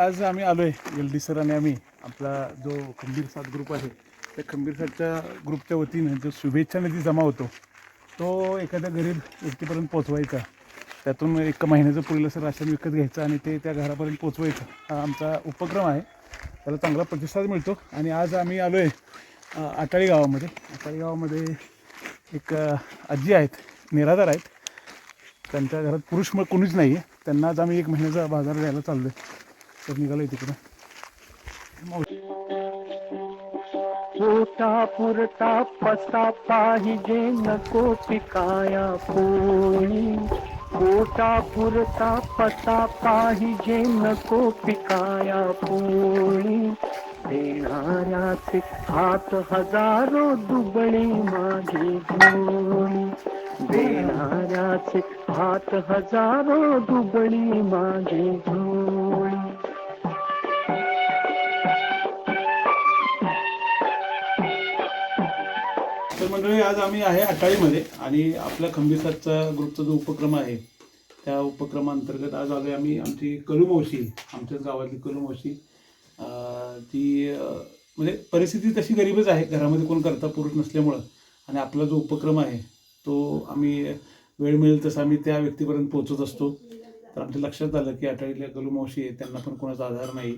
आज आम्ही आलो आहे एल डी सर आणि आम्ही. आपला जो खंबीर सात ग्रुप आहे त्या खंबीर सातच्या ग्रुपच्या वतीनं जो शुभेच्छा निधी जमा होतो तो एखाद्या गरीब व्यक्तीपर्यंत पोचवायचा त्यातून एक महिन्याचं पुरेल असं राशन विकत घ्यायचं आणि ते त्या घरापर्यंत पोचवायचं हा आमचा उपक्रम आहे. त्याला चांगला प्रतिसाद मिळतो आणि आज आम्ही आलो आहे आटाळी गावामध्ये. आटाळी गावामध्ये एक आजी आहेत निराधार आहेत. त्यांच्या घरात पुरुष मग कोणीच नाही आहे त्यांना आज आम्ही एक महिन्याचा बाजार द्यायला चाललो आहे तर निघालोय तिकडं पोटा पुरता पसा पाहिजे नको पिकाया पोळी पोटा पुरता पसा पाहिजे नको पिकाया पोळी देणाऱ्याचे हात हजारो दुबळी माझी धोळी देणाऱ्याचे हात हजारो दुबळी माझी धोळी मंडळी आज आम्ही आहे अटाळीमध्ये आणि आपल्या खंबीरसाचा ग्रुपचा जो उपक्रम आहे त्या उपक्रमांतर्गत आज आलो आहे आम्ही. आमची कलुमावशी आमच्याच गावातली कलुमावशी ती म्हणजे परिस्थिती तशी गरीबच आहे. घरामध्ये कोण करता पुरुष नसल्यामुळं आणि आपला जो उपक्रम आहे तो आम्ही वेळ मिळेल तसं आम्ही त्या व्यक्तीपर्यंत पोहोचत असतो. तर आमच्या लक्षात आलं की अटाळीतल्या कलुमावशी आहे त्यांना पण कोणाचा आधार नाही.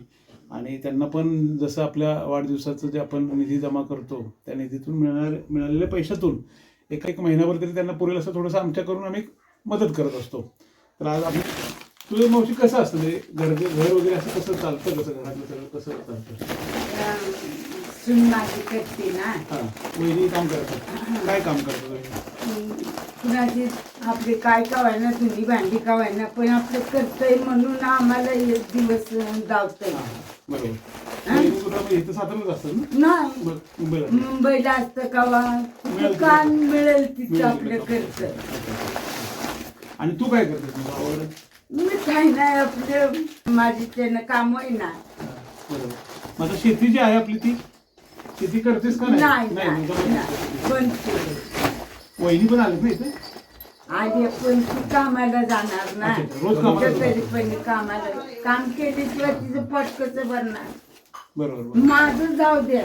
आणि त्यांना पण जसं आपल्या वाढदिवसाचं जे आपण निधी जमा करतो त्या निधीतून मिळणार मिळालेल्या पैशातून एका एक महिनाभर तरी त्यांना पुरेल असं थोडंसं आमच्याकडून आम्ही मदत करत असतो. तर आज आम्ही तुझं मावशी कसं असतं? म्हणजे घर घर वगैरे असं कसं चालतं कसं घरातलं सगळं? कसं चालतं? माझी करते ना. वहिनी काम करतात. काय काम करतात कुणाची आपले काय कावायना धुनी भांडी कावायना पण आपलं करतंय म्हणून आम्हाला एक दिवस धावतंय. नाही. मुंबईला. असतं कावा मिळेल तिथे. मिळेल आपलं. करतं आणि तू काय करतेस गावावर मी काही नाही आपलं माझी त्यानं काम होय ना. बरोबर आता शेती जी आहे आपली ती शेती करतेस का नाही? नाही नाही. वहिनी पण आलेत ना इथे? आधी पण ती कामाला जाणार ना. रोज कामाला तरी पण कामाला. काम केल्याशिवाय तिचं पोट कसं भरणार? बरोबर बरोबर. माझं जाऊ द्या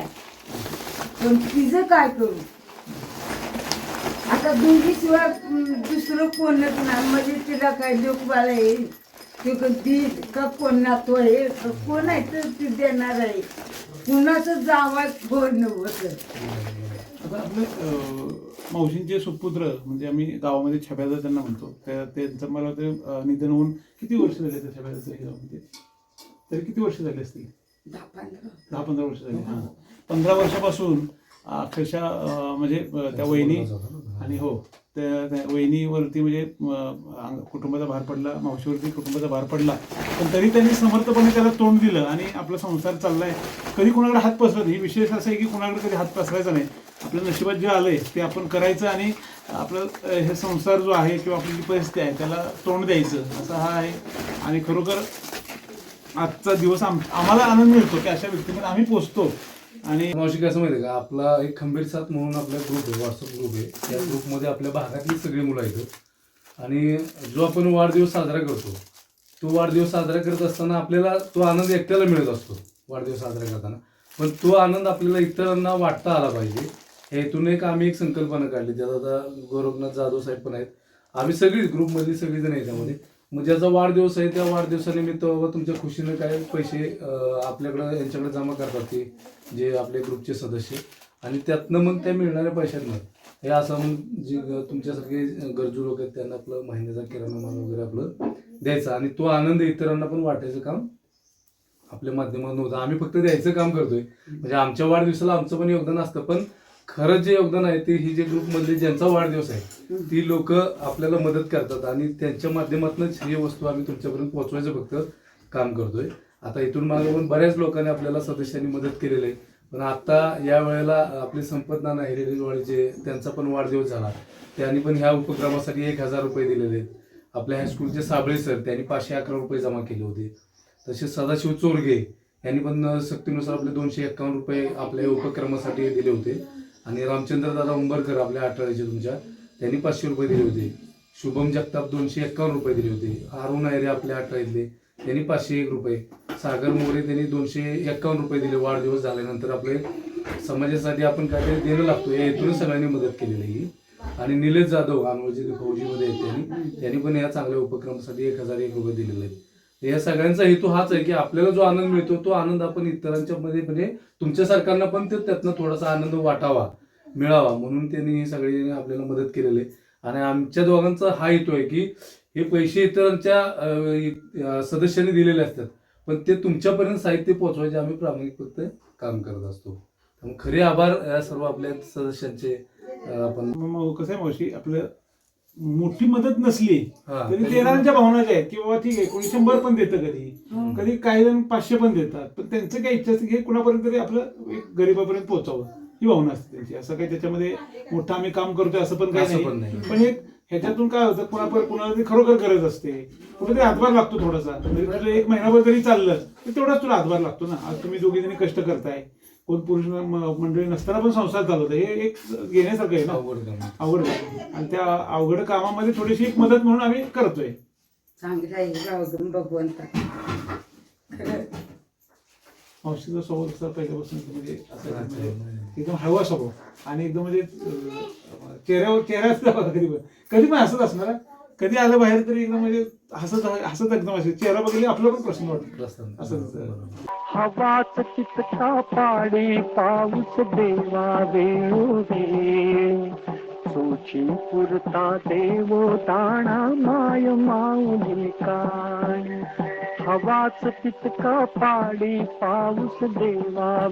पण तिचं काय करू? आता दोघीशिवाय अं, दुसरं कोणच नाही. म्हणजे तिला काय लोकबाळ येईल ते दीद का कोण नातो आहे? का कोण आहे तर ती देणार आहे? कुणाचं जावा नव्हतं आता आपले अं, मावशींचे सुपुत्र म्हणजे आम्ही गावामध्ये छब्यादा त्यांना म्हणतो. त्या त्यांचं मला ते अं, निधन होऊन किती वर्ष झाले त्या छब्यादाचं हे गावामध्ये? तरी किती वर्ष झाली असतील? दहा पंधरा. दहा पंधरा वर्ष झाली हां. पंधरा वर्षापासून अक्षरशः म्हणजे त्या वहिनी आणि हो त्या वहिनीवरती म्हणजे कुटुंबाचा भार पडला मावशीवरती कुटुंबाचा भार पडला. पण तरी त्यांनी समर्थपणे त्याला तोंड दिलं आणि आपला संसार चाललाय. कधी कोणाकडे हात पसरत नाही. विशेष असं आहे की कोणाकडे कधी हात पसरायचा नाही. आपल्या नशिबात जे आलंय ते आपण करायचं आणि आपलं हे संसार जो आहे किंवा आपली जी परिस्थिती आहे त्याला तोंड द्यायचं. असं हा आहे. आणि खरोखर आजचा दिवस आम आम्हाला आनंद मिळतो की अशा व्यक्तीमध्ये आम्ही पोचतो. आणि मावशी कसं माहिती आहे का आपला एक खंबीर साथ म्हणून आपला ग्रुप आहे व्हॉट्सअप ग्रुप आहे. त्या ग्रुपमध्ये आपल्या भागातली सगळी मुलं आहेत. आणि जो आपण वाढदिवस साजरा करतो तो वाढदिवस साजरा करत असताना आपल्याला तो आनंद एकट्याला मिळत असतो वाढदिवस साजरा करताना. पण तो आनंद आपल्याला इतरांना वाटता आला पाहिजे. हेतून एक आम्ही एक संकल्पना काढली. त्यात आता गोरखनाथ जाधव साहेब पण आहेत. आम्ही सगळी ग्रुपमधली सगळीजण आहे त्यामध्ये. मग ज्याचा वाढदिवस आहे त्या वाढदिवसानिमित्त बाबा तुमच्या खुशीने काय पैसे आपल्याकडं यांच्याकडे जमा करतात ते जे आपले ग्रुपचे सदस्य. आणि त्यातनं मग त्या मिळणाऱ्या पैशातनं. हे असं मग जे तुमच्यासारखे गरजू लोक आहेत त्यांना आपलं महिन्याचा किराणा माल वगैरे आपलं द्यायचा. आणि तो आनंद इतरांना पण वाटायचं काम आपल्या माध्यमातून होतं. आम्ही फक्त द्यायचं काम करतोय. म्हणजे आमच्या वाढदिवसाला आमचं पण योगदान असतं पण खरं जे योगदान आहे ते ही जे ग्रुपमधले ज्यांचा वाढदिवस आहे ती लोक आपल्याला मदत करतात आणि त्यांच्या माध्यमातूनच ही वस्तू आम्ही तुमच्यापर्यंत पोहोचवायचं फक्त काम करतोय. आता इथून मागे पण बऱ्याच लोकांनी आपल्याला सदस्यांनी मदत केलेली आहे. पण आता या वेळेला आपले संपत नाना हिरेवाडीचे त्यांचा पण वाढदिवस झाला. त्यांनी पण ह्या उपक्रमासाठी एक हजार रुपये दिलेले आहेत. आपल्या हायस्कूलचे साबळे सर त्यांनी पाचशे अकरा रुपये जमा केले होते. तसेच सदाशिव चोरगे यांनी पण सक्तीनुसार आपले दोनशे एक्कावन्न रुपये आपल्या उपक्रमासाठी दिले होते. आणि रामचंद्र दादा उंबरकर आपल्या अठराचे तुमच्या त्यांनी पाचशे रुपये दिले होते. शुभम जगताप दोनशे एक्कावन्न रुपये दिले होते. अरुण आयरे आपल्या अठरा त्यांनी पाचशे एक रुपये. सागर मोरे त्यांनी दोनशे एक्कावन्न रुपये दिले. वाढदिवस झाल्यानंतर आपले समाजासाठी आपण काहीतरी देणं लागतो. या हेतून सगळ्यांनी मदत केलेली आहे आणि निलेश जाधव अनवजी फौजीमध्ये आहेत त्यांनी त्यांनी पण या चांगल्या उपक्रमासाठी एक हजार एक रुपये दिलेले आहेत. या सगळ्यांचा हेतू हाच आहे की आपल्याला जो आनंद मिळतो तो आनंद आपण इतरांच्या मध्ये म्हणजे तुमच्या सरकारनं पण ते त्यातनं थोडासा आनंद वाटावा मिळावा. म्हणून त्यांनी हे आपल्याला मदत केलेली आहे. आणि आमच्या दोघांचा हा हेतू आहे की हे पैसे इतरांच्या सदस्यांनी दिलेले असतात. पण ते तुमच्यापर्यंत साहित्य पोहोचवायचे आम्ही प्रामाणिकपणे काम करत असतो. खरे आभार या सर्व आपल्या सदस्यांचे आपण कसं आहे मावशी आपलं मोठी मदत नसली हा. तरी तेरांच्या भावना ज्या आहेत की बाबा ठीक आहे कोणी शंभर पण देतं कधी. कधी काही जण पाचशे पण देतात. पण त्यांचं काय इच्छा असते की हे कुणापर्यंत तरी आपलं एक गरीबापर्यंत पोहोचावं. ही भावना असते त्यांची. असं काही त्याच्यामध्ये मोठं आम्ही काम करतोय असं पण काही असं पण नाही. नाही. पण एक ह्याच्यातून काय होतं कुणापर कुणाला तरी खरोखर गरज असते. कुठेतरी हातभार लागतो थोडासा. जरी तुझं एक महिनाभर जरी चाललं तर तेवढाच तुला हातभार लागतो ना. आज तुम्ही दोघी जणी कष्ट करताय. कोण पुरुष म- मंडळी नसताना पण संसार चालवत हे एक घेण्यासारखं आहे ना? अवघड काम. अवघड काम. आणि त्या अवघड कामामध्ये थोडीशी एक मदत म्हणून आम्ही करतोय. चांगलं आहे. गाव भगवंता. खरं. मावशीचा स्वभाव तसा पहिल्यापासून एकदम म्हणजे असा म्हणजे एकदम हळवा स्वभाव. आणि एकदम म्हणजे अं, चेहऱ्यावर चेहऱ्याच कधी पण. कधी पण हसत असणार हा. कधी आलं बाहेर तरी एकदम म्हणजे हसत हसत एकदम असे चेहरा बघितले आपला पण प्रश्न वाटतो. असं. बरोबर. चितका पाडी पाऊस देवा वेळोवेळी सोची पुरता देवो दाणा माय काय हवाच चितका पाडी पाऊस देवा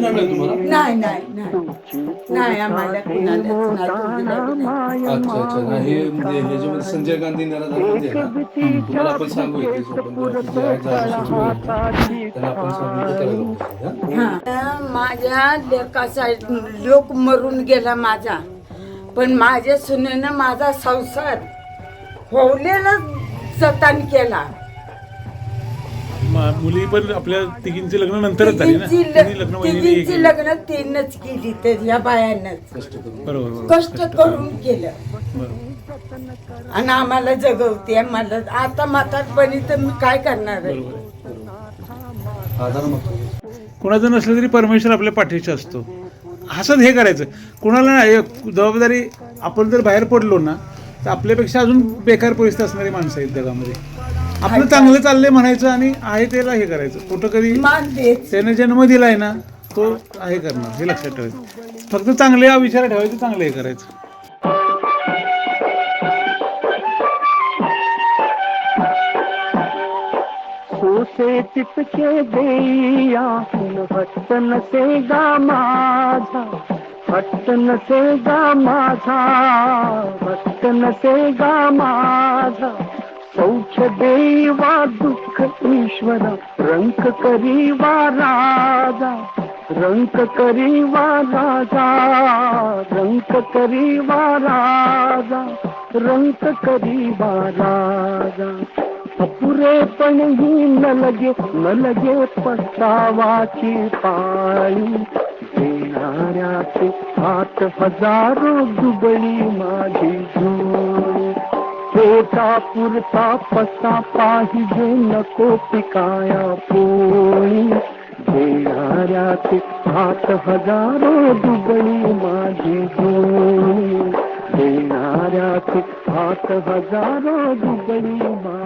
नाही मिळत तुम्हाला? नाही नाही नाही. नाही आम्हाला कुणालाच नाही. दिलेलं. अच्छा अच्छा नाही हे म्हणजे ह्याच्यामध्ये संजय गांधी निराधारमध्ये आहे ना. तुम्हाला आपण सांगू की जोपर्यंत आपली जी आहे जागा सुरू आहे, त्याला आपण सांगू की करायला पाहिजे, हा? हा. माझ्या लेकाचा लोक मरून गेला माझा. पण माझ्या सुनेनं माझा संसार होवलेला जतन केला. मुली पण आपल्या तिघींची लग्न नंतरच झाली ना? तिघींची तिन्ही लग्न ल- वहिनी तिघींची केली. लग्न तीनच केली तर या बायांनाच. कष्ट करून. बरोबर बरोबर. कष्ट करून केलं. बरोबर. आणि आम्हाला जगवते मला आता म्हातारपणी तर मी काय करणार आहे? आधार कुणाचं नसलं तरी परमेश्वर आपल्या पाठीशी असतो. हसत हे करायचं. कुणाला नाही जबाबदारी आपण जर बाहेर पडलो ना तर आपल्यापेक्षा अजून बेकार परिस्थिती असणारी माणसं आहेत जगामध्ये. आपलं चांगलं चाललंय म्हणायचं आणि आहे त्याला हे करायचं. कुठं कधी त्याने जन्म दिलाय ना तो आहे करणार हे लक्षात ठेवायचं. फक्त चांगले विचार ठेवायचे चांगलं हे करायचं. सोसे तितके देया हट्ट नसेगा माझा हट्ट नसेगा माझा हट्ट नसेगा माझा. सौच देवा दुःख ईश्वर रंक करीवा राजा रंक करीवा राजा रंक करीवा राजा रंक करीवा राजा. अपुरेपण ही न लगे न लगे पस्तावाची पाळी देणाऱ्याचे हात हजारो दुबळी माझी जोडी पोटा पुरता पसा पाहिजे नको पिकाया पोळी. घेणाऱ्यात भात हजारो दुबळी माझी जोडी. देणाऱ्याचे हात हजारो दुबळी माझी